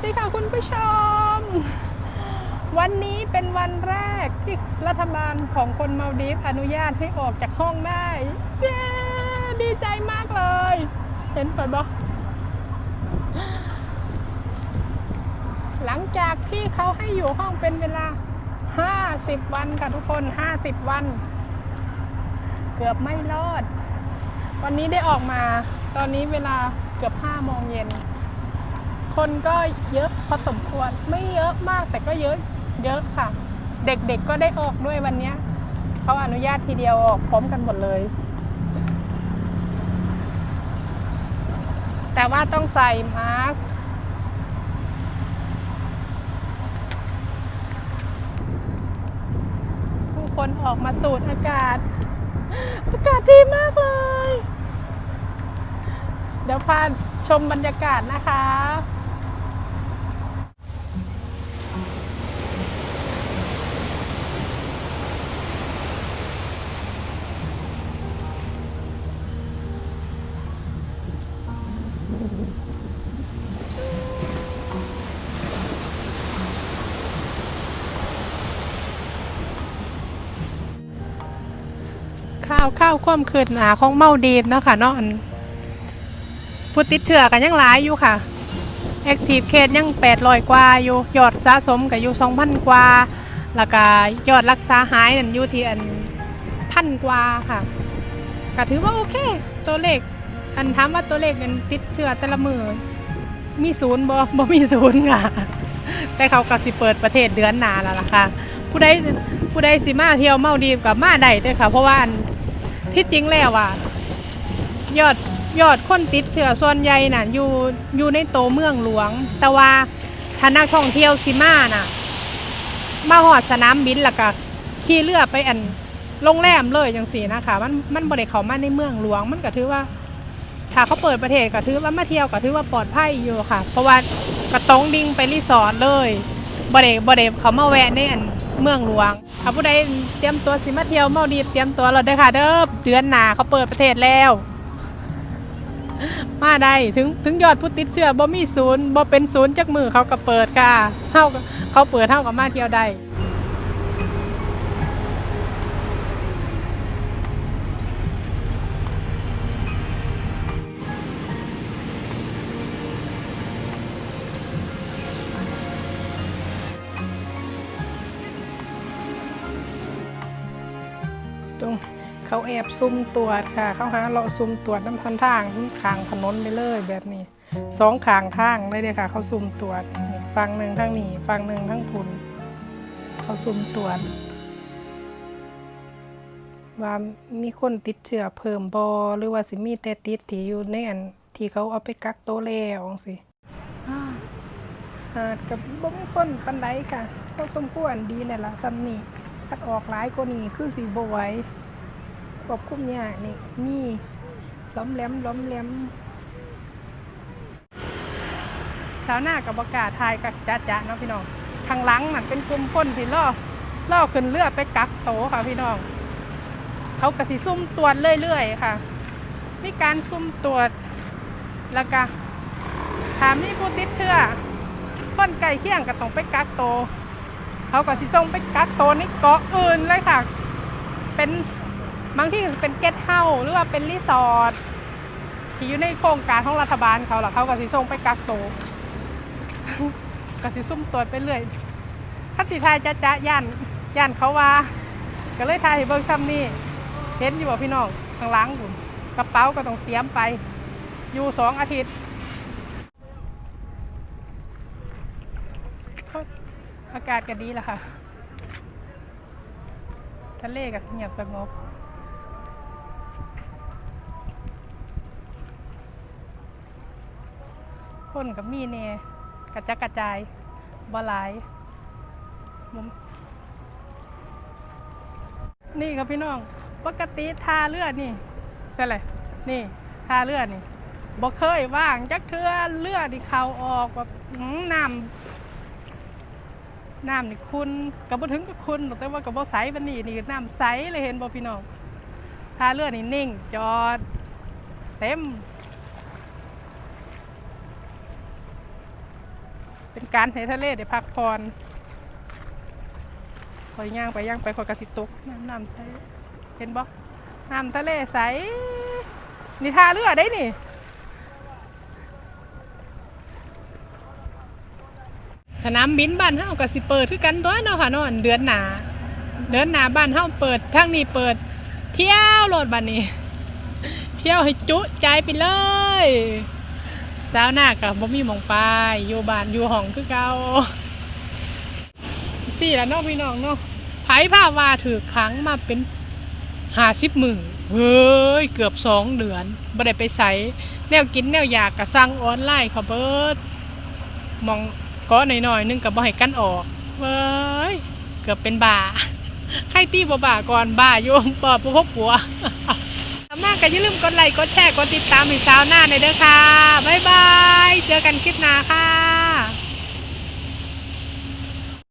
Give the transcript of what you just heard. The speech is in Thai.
วัสดีค่ะคุณผู้ชม วันนี้เป็นวันแรกที่รัฐบาลของคนมาดีฟอนุญาตให้ออกจากห้องได้เย้ดีใจมากเลย เห็นไปบอกหลังจากที่เขาให้อยู่ห้องเป็นเวลา 50 วันค่ะทุกคน 50 วัน เกือบไม่รอด วันนี้ได้ออกมา ตอนนี้เวลาเกือบ5โมงเย็น คนก็เยอะพอสมควรไม่เยอะมากแต่ก็เยอะเยอะค่ะ เด็กๆก็ได้ออกด้วยวันนี้เขาอนุญาตทีเดียวออกพร้อมกันหมดเลย แต่ว่าต้องใส่มาสก์ผู้คนออกมาสูดอากาศ อากาศดีมากเลย เดี๋ยวพาชมบรรยากาศนะคะ ข้าวข้าวความคืดหนาของเมาดีฟเนาะค่ะเนาะอันผู้ติดเชื้อกันยังหลายอยู่ค่ะแอคทีฟเคสยัง800กว่าอยู่ยอดสะสมกับอยู่2,000กว่าแล้วก็ยอดรักษาหายนั่นอยู่ที่อันพันกว่าค่ะก็ถือว่าโอเค ตัวเลขอันถามว่าตัวเลขเป็นติดเชื้อแต่ละมือมีศูนย์บ่บ่มีศูนย์ค่ะ แต่เขาก็สิเปิดประเทศเดือนหน้าแล้วล่ะค่ะ ผู้ใดผู้ใดสิมาเที่ยวเมาดีกับมาได้ด้อค่ะ เพราะว่าอัน ที่จริงแล้วอะยอดยอดคนติดเชื้อส่วนใหญ่น่ะอยู่อยู่ในโตเมืองหลวง แต่ว่าถ้านักท่องเที่ยวสิมาน่ะ มาหอดสนามบินแล้วก็ขี่เรือไปอันโรงแรมเลยจังสีนะคะมันมันบ่ได้เขามาในเมืองหลวง มันก็ถือว่า ถ้าเขาเปิดประเทศก็ถือว่ามาเที่ยวก็ถือว่าปลอดภัยอยู่ค่ะ เพราะว่ากระตงดิ่งไปรีสอร์ทเลยบ่ได้บ่ได้เขามาแวะในอัน เมืองหลวงถ้าผู้ใดเตรียมตัวสิมาเที่ยวเมาดีเตรียมตัวเราได้อค่ะเด้อเดือนหนาเขาเปิดประเทศแล้ว มาได้ถึงถึงยอดผู้ติดเชื้อบ่มีศูนย์บ่เป็นศูนย์จักมือเขาก็เปิดค่ะเฮาก็เขาเปิดเท่ากับมาเที่ยวได้ ตรงเขาแอบซุ่มตรวจค่ะ เขาหาเราะซุ่มตรวจน้ำพันทางขางถนนไปเลยแบบนี้สองขางทางเลยเดียค่ะ เขาซุ่มตรวจฟังหนึ่งทั้งนี้ฟังหนึ่งทั้งพุนเขาซุ่มตรวจว่ามีคนติดเชื้อเพิ่มบอหรือว่าสิมีแต่ติดที่อยู่ในอันที่เขาเอาไปกักโตวแล้วจังสิหาดกับบ่มีคนปันไดค่ะเขาสมควรดีนี่นล่ะซ้ำนี่ คัดออกหลายกว่านี้คือสิบ่ไหวควบคุมยากนี่มีล้อมแหลมล้อมแหลมสาวหน้ากับประกาศทายกับจ้าจ้าเนาะพี่น้องข้างหลังมันเป็นกลุ่มคนที่ล่อล่อขึ้นเรือไปกักโตค่ะพี่น้อง เขากระสิซุ่มตรวจเรื่อยๆค่ะ มีการซุ่มตรวจแล้วก็ถามมีผู้ติดเชื้อคนไก่เคียงก็ต้องไปกักโต เขาก็สิส่งไปกักโตวในเกาะอื่นเลยค่ะ เป็นบางที่เป็นเกสต์เฮาส์หรือว่าเป็นรีสอร์ทที่อยู่ในโครงการของรัฐบาลเขาหรอเขาก็สิส่งไปกักโตวก็สิซุ่มตรวจไปเรื่อยคัดสิทายจะจะย่านย่านเขาว่า ก็เลยทายให้เบิ่งซ้ำนี่เห็นอยู่บ่พี่น้องข้างหลังผมกระเป๋าก็ต้องเตรียมไป อยู่สองอาทิตย์ อากาศก็ดีล้วค่ะ ทะเลก็เงียบสงบคนกับมีเน่กระจัดกระจายบหลายมุมนี่ครับพี่น้อง ปกติทาเลือดนี่ใช่เลยนี่ทาเลือดนี่บ่เคยว่างจักเทือเลือดที่เขาออกแบบน้ำ น้ำนี่คุณกับบ่ถึงกับคุณหรอกแต่ว่ากับบ่ใสวันนี้นี่น้ำใสเลยเห็นบ่พี่น้องท่าเลือนี่นิ่ง จอด เต็ม เป็นการให้ทะเลได้พักผ่อนคอยย่างไปย่างไปคอยกระสิตกน้ำน้ำใสเห็นบ่น้ำทะเลใสนี่ท่าเรือได้นี่ นามบินบ้านเฮาก็สิเปิดคือกันตัวเนาะค่ะนอนเดือนหนาเดือนหนาบ้านเฮาเปิดทางนี้เปิด เที่ยวโลดบัดนี้ เที่ยวให้จุใจไปเลยสาวหน้ากับบ่มีมองไปอยู่บ้านอยู่ห้องคือเก่าสี่ละเนาะพี่น้องเนาะไผพาว่าถือขังมาเป็นห้าสิบมือเฮ้ยเกือบสองเดือนบ่ได้ไปใส่แนวกินแนวอยากกะสั่งออนไลน์เขาเบิดมอง ก็หน่อยๆนึงกับบ่ให้กั้นออกเว้ยเกือบเป็นบ่าใครตีบ่บ่าก่อนบ่าโยมปอบพบหัวสามากก็อย่าลืมกดไลค์กดแชร์กดติดตามให้สาวหน้าในเด้อค่ะ บ๊ายบาย เจอกันคลิปหน้าค่ะ